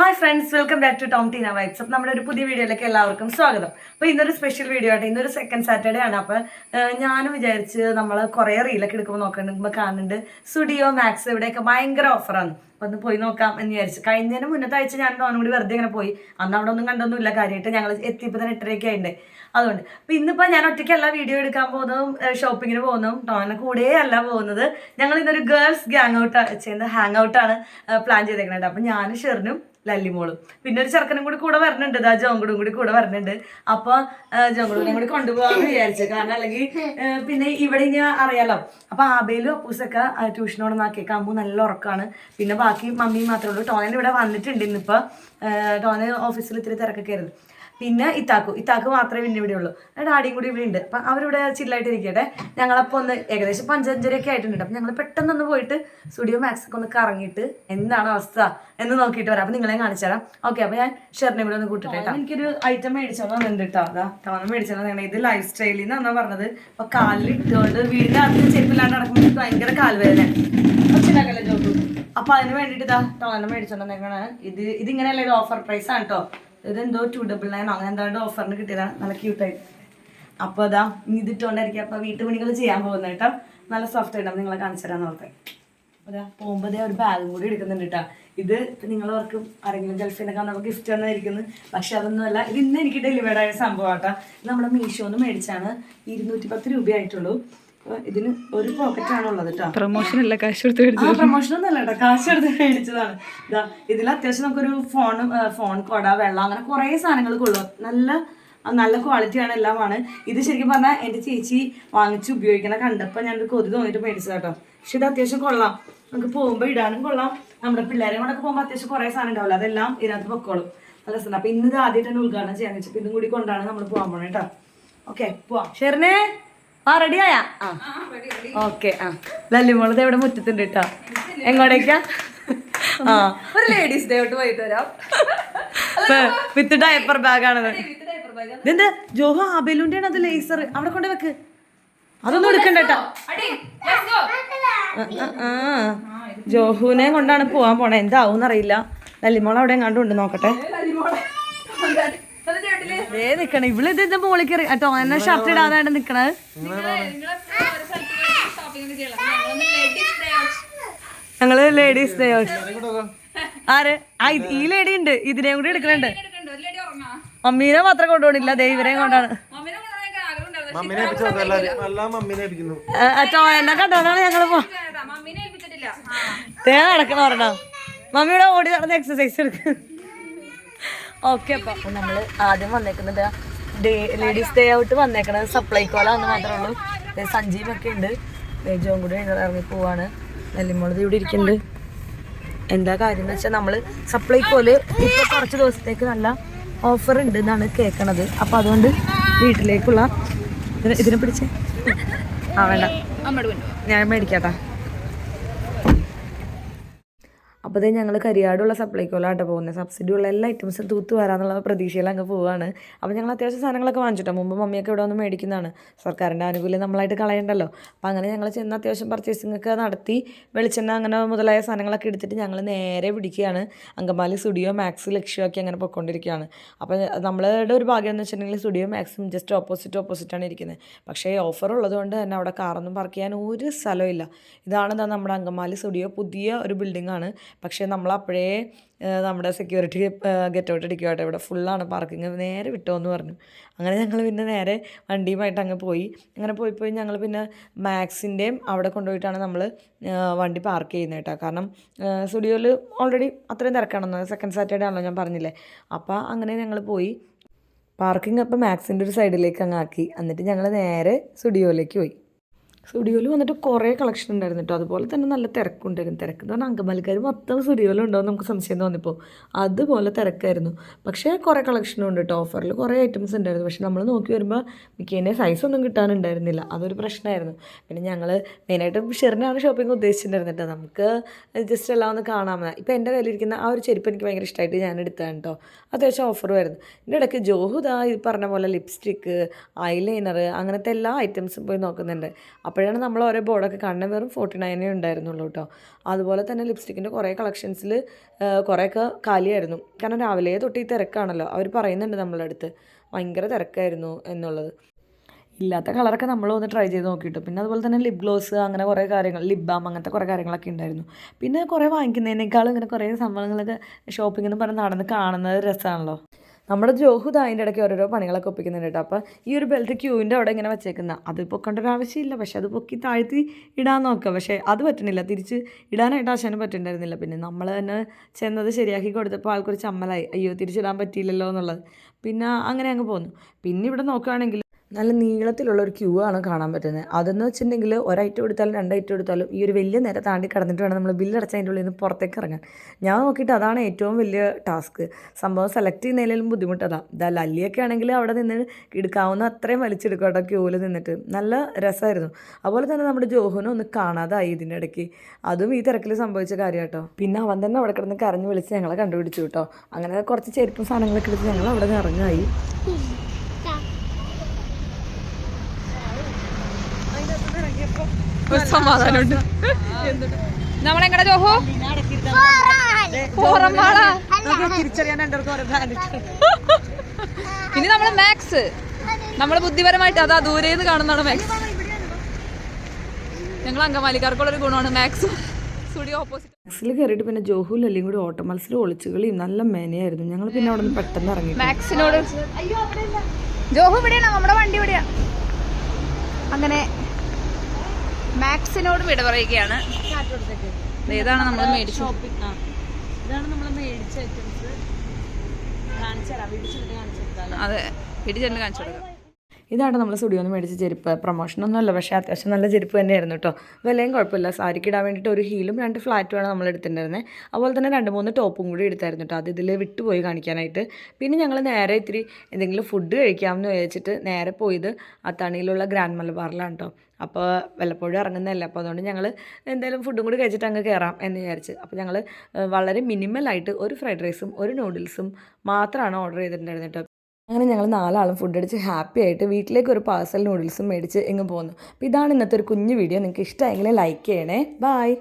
Hi friends welcome back to Tom Teena vibes അപ്പം നമ്മുടെ ഒരു പുതിയ വീഡിയോയിലേക്ക് എല്ലാവർക്കും സ്വാഗതം. അപ്പോൾ ഇന്നൊരു സ്പെഷ്യൽ വീഡിയോ ആയിട്ട് ഇന്നൊരു സെക്കൻഡ് സാറ്റർഡേ ആണ്. അപ്പോൾ ഞാനും വിചാരിച്ച് നമ്മൾ കുറേ റീലൊക്കെ എടുക്കുമ്പോൾ നോക്കുന്നുണ്ട് കാണുന്നുണ്ട്. സ്റ്റുഡിയോ മാക്സ് ഇവിടെയൊക്കെ ഭയങ്കര ഓഫറാണ് ഒന്ന് പോയി നോക്കാം എന്ന് വിചാരിച്ചു. കഴിഞ്ഞതിന് മുന്നത്തെ ആഴ്ച ഞാൻ ടോനും കൂടി വെറുതെ ഇങ്ങനെ പോയി. അന്ന് അവിടെ ഒന്നും കണ്ടൊന്നുമില്ല. കാര്യമായിട്ട് ഞങ്ങൾ എത്തിയപ്പോൾ തന്നെ എട്ടരയൊക്കെ ആയിട്ടുണ്ട് അതുകൊണ്ട് അപ്പം ഇന്നിപ്പോൾ ഞാൻ ഒറ്റയ്ക്കല്ല വീഡിയോ എടുക്കാൻ പോകുന്നതും ഷോപ്പിങ്ങിന് പോകുന്നതും ടോനെ കൂടെ അല്ല പോകുന്നത്. ഞങ്ങൾ ഇന്നൊരു ഗേൾസ് ഗ്യാങ് ഔട്ട് ചെയ്യുന്ന ഹാങ് ഔട്ടാണ് പ്ലാൻ ചെയ്തേക്കുന്നത് അപ്പം ഞാനും ഷെറിനും ലല്ലിമോളും. പിന്നെ ഒരു ചെറുക്കനും കൂടി കൂടെ വരണുണ്ട്. ആ ജോങ്കുടും കൂടി കൂടെ വരണുണ്ട്. അപ്പൊ ജോങ്കുടും കൂടി കൊണ്ടുപോകാന്ന് വിചാരിച്ചു. കാരണം അല്ലെങ്കിൽ പിന്നെ ഇവിടെ ഇനി അറിയാലോ. അപ്പൊ ആബയിലും അപ്പൂസൊക്കെ ട്യൂഷനോടൊന്നാക്കിയേക്കാം അമ്മു നല്ല ഉറക്കാണ്. പിന്നെ ബാക്കി മമ്മി മാത്രമേ ഉള്ളൂ. ടോനൻ ഇവിടെ വന്നിട്ടുണ്ട് ഇന്നിപ്പോ. ടോനൻ ഓഫീസിൽ ഇത്തിരി തിരക്കൊക്കെ ആയിരുന്നു. പിന്നെ ഇത്താക്കു. ഇത്താക്ക് മാത്രമേ പിന്നെ ഇവിടെ ഉള്ളൂ. ഡാഡിയും കൂടി ഇവിടെ ഉണ്ട്. അപ്പം അവരിവിടെ ചില്ലായിട്ട് ഇരിക്കട്ടെ ഞങ്ങളപ്പോൾ ഒന്ന് ഏകദേശം പഞ്ചഞ്ചരയൊക്കെ ആയിട്ടുണ്ട് അപ്പം ഞങ്ങൾ പെട്ടെന്ന് ഒന്ന് പോയിട്ട് സ്റ്റുഡിയോ മാക്സ് ഒക്കെ ഒന്ന് കറങ്ങിയിട്ട് എന്താണ് അവസ്ഥ എന്ന് നോക്കിയിട്ട് വരാം. അപ്പം നിങ്ങളെ കാണിച്ചു തരാം. ഓക്കെ അപ്പം ഞാൻ ഷെറിനെ കൂടെ ഒന്ന് കൂട്ടിട്ടെ കേട്ടോ. എനിക്കൊരു ഐറ്റം മേടിച്ചോന്ന് വന്നിട്ടുണ്ട് കേട്ടോ. അതാ ടോണം മേടിച്ചോന്ന് ഇത് ലൈഫ് സ്റ്റൈലിൽ നിന്നാണ് പറഞ്ഞത്. അപ്പം കാലിലിട്ടുകൊണ്ട് വീടിന്റെ അടുത്ത് ചെരുപ്പില്ലാണ്ട് നടക്കുമ്പോൾ ഭയങ്കര കാൽവേദന. ഒച്ചിണ്ടാക്കല്ലേ ജോബ് അതിന് വേണ്ടിയിട്ട് ഇതാ ടോണം മേടിച്ചോണ്ടെന്നാണ് ഇത് ഇതിങ്ങനെയല്ല ഇത് ഓഫർ പ്രൈസ് ആണ് കേട്ടോ. ഇതെന്തോ ടു ഡബിൾ നയൻ അങ്ങനെ എന്താണ്ട് ഓഫറിന് കിട്ടിയതാണ്. നല്ല ക്യൂട്ടായിട്ട് അപ്പോൾ അതാ ഇനി ഇതിട്ടുകൊണ്ടായിരിക്കും അപ്പോൾ വീട്ടുപണികൾ ചെയ്യാൻ പോകുന്നത് കേട്ടോ. നല്ല സോഫ്റ്റ് ആയിട്ട് നിങ്ങളെ കാണിച്ചു തരാൻ ഓർത്തെ. അതാ പോകുമ്പോൾ ദേ ഒരു ബാഗും കൂടി എടുക്കുന്നുണ്ട് കേട്ടോ. ഇത് നിങ്ങൾ ആരെങ്കിലും ആരെങ്കിലും നിന്നൊക്കെ നമുക്ക് ഗിഫ്റ്റ് തന്നായിരിക്കുന്നു. പക്ഷെ അതൊന്നുമല്ല ഇത് ഇന്ന് എനിക്ക് ഡെലിവേർഡ് ആയ സംഭവം കേട്ടോ നമ്മുടെ മീഷോന്ന് മേടിച്ചാണ്. ഇരുന്നൂറ്റി പത്ത് രൂപയായിട്ടുള്ളൂ. ഇതിന് ഒരു പോക്കറ്റ് ആണുള്ളത് കേട്ടോ പ്രൊമോഷൻ അല്ല കാശ് കൊടുത്ത് ആ പ്രൊമോഷൻ ഒന്നല്ല കേട്ടോ കാശ് എടുത്ത് മേടിച്ചതാണ്. ഇതാ ഇതിൽ അത്യാവശ്യം നമുക്കൊരു ഫോൺ ഫോൺ കൊട വെള്ളം അങ്ങനെ കുറേ സാധനങ്ങൾ കൊള്ളും. നല്ല നല്ല ക്വാളിറ്റിയാണ് എല്ലാമാണ്. ഇത് ശരിക്കും പറഞ്ഞാൽ എന്റെ ചേച്ചി വാങ്ങിച്ച് ഉപയോഗിക്കണ കണ്ടപ്പോൾ ഞാനൊരു കൊതി തോന്നിട്ട് മേടിച്ചത് കേട്ടോ പക്ഷെ ഇത് അത്യാവശ്യം കൊള്ളാം. നമുക്ക് പോകുമ്പോൾ ഇടാനും കൊള്ളാം. നമ്മുടെ പിള്ളേരെ കൂടെ പോകുമ്പോൾ അത്യാവശ്യം കുറേ സാധനം ഉണ്ടാവില്ല. അതെല്ലാം ഇതിനകത്ത് പൊക്കോളും നല്ല രസമാണ് അപ്പം ഇന്ന് ഇത് ആദ്യമായിട്ട് തന്നെ ഉദ്ഘാടനം ചെയ്യാൻ വെച്ചപ്പോൾ ഇതും കൂടി കൊണ്ടാണ് നമ്മൾ പോകാൻ പോകണം കേട്ടോ ഓക്കെ പോവാം. ഷെറിനെ ആ റെഡിയായാ ആ. ഓക്കെ ആ. ലല്ലിമോളത് എവിടെ മുറ്റത്തുണ്ട് കേട്ടോ എങ്ങോട്ടേക്കാ? ആ. ഒരു ലേഡീസ് ഡേ ഔട്ട് പോയിട്ട് വരാം. വിത്ത് ഡയപ്പർ ബാഗ് ആണത് ഇതെന്താ? ജോഹ ആബേലുന്റെ ആണ് അത് ലേസർ അവിടെ കൊണ്ട് വെക്ക്. അതൊന്നും എടുക്കണ്ട കേട്ടോ ആ, ആ, ആ. ജോഹുവിനെ കൊണ്ടാണ് പോവാൻ പോണേ. എന്താവും അറിയില്ല ലല്ലിമോൾ അവിടെ എങ്ങാണ്ടുണ്ട് നോക്കട്ടെ. ഏ നിക്കണ. ഇവൾ ഇത് ഇത് മോളിൽ കയറി. കേട്ടോ എന്നെ ഷർട്ട് ഇടാതാണ് നിക്കണത്. ഞങ്ങൾ ലേഡീസ് ഡേ ആര്? ആ ഈ ലേഡി ഉണ്ട്. ഇതിനെയും കൂടി എടുക്കണുണ്ട്. മമ്മീനെ മാത്രം കൊണ്ടുപോണില്ല ദേ ഇവരെയും കൊണ്ടാണ്. എന്നെ കണ്ടോണ്ടാണ് ഞങ്ങൾ നടക്കണ പറഞ്ഞോ മമ്മിയുടെ ഓടി നടന്ന് എക്സസൈസ് എടുക്കും. ഓക്കെ അപ്പൊ നമ്മൾ ആദ്യം വന്നേക്കുന്നത് ലേഡീസ് ഡേ ഔട്ട് വന്നേക്കണത് സപ്ലൈക്കോലാന്ന് മാത്രമേ ഉള്ളൂ. സഞ്ജീവ് ഒക്കെ ഉണ്ട്. ജോം കൂടി ഇറങ്ങി പോവാണ്. നെല്ലിമോളത് ഇവിടെ ഇരിക്കുന്നുണ്ട്. എന്താ കാര്യം എന്ന് വെച്ചാൽ നമ്മൾ സപ്ലൈക്കോൽ ഇപ്പോൾ കുറച്ച് ദിവസത്തേക്ക് നല്ല ഓഫർ ഉണ്ട് എന്നാണ് കേൾക്കണത് അപ്പം അതുകൊണ്ട് വീട്ടിലേക്കുള്ള ഇതിനെ ഇതിനെ പിടിച്ചേ. ആ വേണ്ട. ഞാൻ മേടിക്കാട്ടാ. അപ്പോൾ ഇത് ഞങ്ങൾ കരിയാടുള്ള സപ്ലൈക്കോലാട്ടോ പോകുന്നത് സബ്സിഡി ഉള്ള എല്ലാ ഐറ്റംസും തൂത്ത് വരാന്നുള്ള പ്രതീക്ഷയിൽ അങ്ങ് പോവാണ്. അപ്പോൾ ഞങ്ങൾ അത്യാവശ്യം സാധനങ്ങളൊക്കെ വാങ്ങിച്ചിട്ടോ. മുമ്പ് മമ്മിയൊക്കെ ഇവിടെ വന്ന് മേടിക്കുന്നതാണ്. സർക്കാരിന്റെ ആനുകൂല്യം നമ്മളായിട്ട് കളയണ്ടല്ലോ. അപ്പോൾ അങ്ങനെ ഞങ്ങൾ ചെന്ന് അത്യാവശ്യം പർച്ചേസിംഗ് ഒക്കെ നടത്തി വെളിച്ചെണ്ണ അങ്ങനെ മുതലായ സാധനങ്ങളൊക്കെ എടുത്തിട്ട് ഞങ്ങൾ നേരെ പിടിക്കുകയാണ്. അങ്കമാലി സ്റ്റുഡിയോ മാക്സ് ലക്ഷ്യമൊക്കെ അങ്ങനെ പൊയ്ക്കൊണ്ടിരിക്കുകയാണ്. അപ്പോൾ നമ്മളുടെ ഒരു ഭാഗ്യം എന്ന് വെച്ചിട്ടുണ്ടെങ്കിൽ സ്റ്റുഡിയോ മാക്സും ജസ്റ്റ് ഓപ്പോസിറ്റ് ഓപ്പോസിറ്റാണ് ഇരിക്കുന്നത് പക്ഷേ ഓഫർ ഉള്ളതുകൊണ്ട് തന്നെ അവിടെ കാറൊന്നും പാർക്ക് ചെയ്യാൻ ഒരു സ്ഥലമില്ല ഇതാണ് നമ്മുടെ അങ്കമാലി സ്റ്റുഡിയോ പുതിയ ഒരു ബിൽഡിംഗ് ആണ്. പക്ഷേ നമ്മൾ അപ്പോഴേ നമ്മുടെ സെക്യൂരിറ്റി ഗെറ്റ് ഔട്ട് അടിക്കുവാട്ടെ ഇവിടെ ഫുള്ളാണ് പാർക്കിങ് നേരെ വിട്ടോന്ന് പറഞ്ഞു. അങ്ങനെ ഞങ്ങൾ പിന്നെ നേരെ വണ്ടിയുമായിട്ട് അങ്ങ് പോയി. അങ്ങനെ പോയി പോയി ഞങ്ങൾ പിന്നെ മാക്സിന്റെയും അവിടെ കൊണ്ടുപോയിട്ടാണ് നമ്മൾ വണ്ടി പാർക്ക് ചെയ്യുന്നത് കേട്ടോ. കാരണം സ്റ്റുഡിയോയിൽ ഓൾറെഡി അത്രയും തിരക്കാണെന്ന് സെക്കൻഡ് സാറ്റർഡേ ആണല്ലോ ഞാൻ പറഞ്ഞില്ലേ. അപ്പോൾ അങ്ങനെ ഞങ്ങൾ പോയി. പാർക്കിംഗ് അപ്പോൾ മാക്സിന്റെ ഒരു സൈഡിലേക്ക് അങ്ങ് ആക്കി. എന്നിട്ട് ഞങ്ങൾ നേരെ സ്റ്റുഡിയോയിലേക്ക് പോയി. സ്റ്റുഡിയോയിൽ വന്നിട്ട് കുറേ കളക്ഷൻ ഉണ്ടായിരുന്നു കേട്ടോ അതുപോലെ തന്നെ നല്ല തിരക്കുണ്ടായിരുന്നു. തിരക്ക് എന്ന് പറഞ്ഞാൽ അങ്കമാലിക്കാർ മൊത്തം സ്റ്റുഡിയോയിൽ ഉണ്ടോ നമുക്ക് സംശയം തോന്നിപ്പോൾ അതുപോലെ തിരക്കായിരുന്നു. പക്ഷേ കുറേ കളക്ഷനും ഉണ്ട് കേട്ടോ ഓഫറിൽ കുറേ ഐറ്റംസ് ഉണ്ടായിരുന്നു. പക്ഷേ നമ്മൾ നോക്കി വരുമ്പോൾ മിക്കേനെ സൈസ് ഒന്നും കിട്ടാനുണ്ടായിരുന്നില്ല. അതൊരു പ്രശ്നമായിരുന്നു പിന്നെ ഞങ്ങൾ മെയിനായിട്ട് ഷെറിനാണ് ഷോപ്പിംഗ് ഉദ്ദേശിച്ചിട്ടുണ്ടായിരുന്നത് കേട്ടോ നമുക്ക് ജസ്റ്റ് എല്ലാം ഒന്ന് കാണാമെന്ന് ഇപ്പോൾ എന്റെ കയ്യിലിരിക്കുന്ന ആ ഒരു ചെരുപ്പ് എനിക്ക് ഭയങ്കര ഇഷ്ടമായിട്ട് ഞാൻ എടുത്തതാണ് കേട്ടോ അത്യാവശ്യം ഓഫറുമായിരുന്നു ഇതിന്റെ ഇടയ്ക്ക് ജോഹുദാ ഈ പറഞ്ഞ പോലെ ലിപ്സ്റ്റിക്ക് ഐലൈനർ അങ്ങനത്തെ എല്ലാ ഐറ്റംസും പോയി നോക്കുന്നുണ്ട്. അപ്പോൾ അപ്പോഴാണ് നമ്മൾ ഓരോ ബോർഡൊക്കെ കാണുന്നത്. വെറും ഫോർട്ടി നയനേ ഉണ്ടായിരുന്നുള്ളൂ കേട്ടോ. അതുപോലെ തന്നെ ലിപ്സ്റ്റിക്കിന്റെ കുറേ കളക്ഷൻസിൽ കുറേയൊക്കെ കാലിയായിരുന്നു. കാരണം രാവിലെ തൊട്ട് ഈ തിരക്കാണല്ലോ. അവർ പറയുന്നുണ്ട് നമ്മളുടെ അടുത്ത് ഭയങ്കര തിരക്കായിരുന്നു എന്നുള്ളത്. ഇല്ലാത്ത കളറൊക്കെ നമ്മൾ ഒന്ന് ട്രൈ ചെയ്ത് നോക്കിയിട്ടു. പിന്നെ അതുപോലെ തന്നെ ലിപ് ഗ്ലോസ് അങ്ങനെ കുറേ കാര്യങ്ങൾ ലിപ് ബാം അങ്ങനത്തെ കുറേ കാര്യങ്ങളൊക്കെ ഉണ്ടായിരുന്നു. പിന്നെ കുറേ വാങ്ങിക്കുന്നതിനേക്കാളും ഇങ്ങനെ കുറേ സംഭവങ്ങളൊക്കെ ഷോപ്പിംഗ് എന്ന് പറഞ്ഞ് നടന്ന് കാണുന്നത് രസമാണല്ലോ നമ്മുടെ ജോഹുദ് അതിന്റെ ഇടയ്ക്ക് ഓരോരോ പണികളൊക്കെ ഒപ്പിക്കുന്നുണ്ട് കേട്ടോ. അപ്പോൾ ഈ ഒരു ബെൽറ്റ് ക്യൂവിന്റെ അവിടെ ഇങ്ങനെ വെച്ചേക്കുന്ന. അത് പൊക്കേണ്ട ഒരു ആവശ്യമില്ല. പക്ഷെ അത് പൊക്കി താഴ്ത്തി ഇടാൻ നോക്കുക. പക്ഷേ അത് പറ്റുന്നില്ല തിരിച്ച് ഇടാനായിട്ട് ആശാന് പറ്റുന്നുണ്ടായിരുന്നില്ല പിന്നെ നമ്മൾ തന്നെ ചെന്നത് ശരിയാക്കി കൊടുത്തപ്പോൾ ആൾക്കൊരു ചമ്മലായി. അയ്യോ തിരിച്ചിടാൻ പറ്റിയില്ലല്ലോ എന്നുള്ളത്. പിന്നെ അങ്ങനെ അങ്ങ് പോന്നു. പിന്നെ ഇവിടെ നോക്കുകയാണെങ്കിൽ നല്ല നീളത്തിലുള്ള ഒരു ക്യൂ ആണ് കാണാൻ പറ്റുന്നത്. അതെന്ന് വെച്ചിട്ടുണ്ടെങ്കിൽ ഒരൈറ്റം എടുത്താലും രണ്ടൈറ്റം എടുത്താലും ഈ ഒരു വലിയ നേരെ താണ്ടി കടന്നിട്ട് വേണം നമ്മൾ ബില്ല് അടച്ച് അതിന്റെ ഉള്ളിൽ നിന്ന് പുറത്തേക്ക് ഇറങ്ങാൻ. ഞാൻ നോക്കിയിട്ട് അതാണ് ഏറ്റവും വലിയ ടാസ്ക് സംഭവം സെലക്ട് ചെയ്യുന്നതിലും ബുദ്ധിമുട്ട് അതാ ഇതാ ലല്ലിയൊക്കെ ആണെങ്കിൽ അവിടെ നിന്ന് എടുക്കാവുന്ന അത്രയും വലിച്ചെടുക്കും ക്യൂവിൽ നിന്നിട്ട്. നല്ല രസമായിരുന്നു അതുപോലെ തന്നെ നമ്മുടെ ജോഹുനും ഒന്ന് കാണാതായി ഇതിന്റെ ഇടയ്ക്ക്. അതും ഈ തിരക്കിൽ സംഭവിച്ച കാര്യം കേട്ടോ. പിന്നെ അവൻ തന്നെ അവിടെ കിടന്ന് കരഞ്ഞ് വിളിച്ച് ഞങ്ങളെ കണ്ടുപിടിച്ചു കേട്ടോ. അങ്ങനെ കുറച്ച് ചെരുപ്പും സാധനങ്ങളൊക്കെ എടുത്ത് ഞങ്ങൾ അവിടെ നിന്ന് ഇറങ്ങായി ഒരു സമാധാനമുണ്ട്. നമ്മളെങ്ങടെ ജോഹോ? ഇനി നമ്മൾ മാക്സ് നമ്മൾ ബുദ്ധിപരമായിട്ട് അതാ ദൂരെ നിന്ന് കാണുന്നതാണ് മാക്സ് ഞങ്ങൾ അങ്കമാലിക്കാർക്കുള്ള ഒരു ഗുണമാണ് മാക്സ് സ്റ്റുഡിയോ ഓപ്പോസിറ്റ്. മാക്സിൽ കയറിയിട്ട് പിന്നെ ജോഹു ലല്ലിയും കൂടി ഓട്ട മത്സരം ഒളിച്ചുകളിയും നല്ല മേനയായിരുന്നു. ഞങ്ങൾ പിന്നെ അവിടെ നിന്ന് പെട്ടെന്ന് ഇറങ്ങി. മാക്സിനോട് ജോഹു ഇവിടെയാണ്? നമ്മുടെ വണ്ടി ഇവിടെയാ. അങ്ങനെ മാക്സിനോട് വിട പറയുകയാണ്. ഇതാണ് നമ്മൾ മേടിച്ചു ഇതാണ് നമ്മൾ മേടിച്ച ഐറ്റംസ് കാണിച്ചു തരാം. വീട്ടിൽ കാണിച്ചു കൊടുക്കാം അതെ ഇടിച്ചെണ്ട് കാണിച്ചു കൊടുക്കാം. ഇതാണ് നമ്മൾ സ്റ്റുഡിയോയിൽ നിന്ന് മേടിച്ച ചെരുപ്പ്. പ്രൊമോഷനൊന്നും അല്ല പക്ഷേ അത്യാവശ്യം നല്ല ചെരുപ്പ് തന്നെയായിരുന്നു കേട്ടോ വിലയും കുഴപ്പമില്ല. സാരിക്ക് ഇടാൻ വേണ്ടിയിട്ട് ഒരു ഹീലും രണ്ട് ഫ്ലാറ്റുമാണ് നമ്മൾ എടുത്തിട്ടുണ്ടായിരുന്നത് അതുപോലെ തന്നെ രണ്ട് മൂന്ന് ടോപ്പും കൂടി എടുത്തായിരുന്നു കേട്ടോ അത് ഇതിൽ വിട്ടുപോയി കാണിക്കാനായിട്ട്. പിന്നെ ഞങ്ങൾ നേരെ ഇത്തിരി എന്തെങ്കിലും ഫുഡ് കഴിക്കാമെന്ന് വിചാരിച്ചിട്ട് നേരെ പോയത് അത്താണിയിലുള്ള ഗ്രാൻഡ് മലബാറിലാണ് കേട്ടോ അപ്പോൾ വല്ലപ്പോഴും ഇറങ്ങുന്നതല്ല. അപ്പോൾ അതുകൊണ്ട് ഞങ്ങൾ എന്തായാലും ഫുഡും കൂടി കഴിച്ചിട്ട് അങ്ങ് കയറാം എന്ന് വിചാരിച്ച്. അപ്പോൾ ഞങ്ങൾ വളരെ മിനിമലായിട്ട് ഒരു ഫ്രൈഡ് റൈസും ഒരു നൂഡിൽസും മാത്രമാണ് ഓർഡർ ചെയ്തിട്ടുണ്ടായിരുന്നത് കേട്ടോ അങ്ങനെ ഞങ്ങൾ നാലാളും ഫുഡ് അടിച്ച് ഹാപ്പി ആയിട്ട് വീട്ടിലേക്ക് ഒരു പാഴ്സൽ നൂഡിൽസും മേടിച്ച് ഇങ്ങ് പോന്നു. അപ്പോൾ ഇതാണ് ഇന്നത്തെ ഒരു കുഞ്ഞു വീഡിയോ നിങ്ങൾക്ക് ഇഷ്ടമായെങ്കിൽ ലൈക്ക് ചെയ്യണേ. ബായ്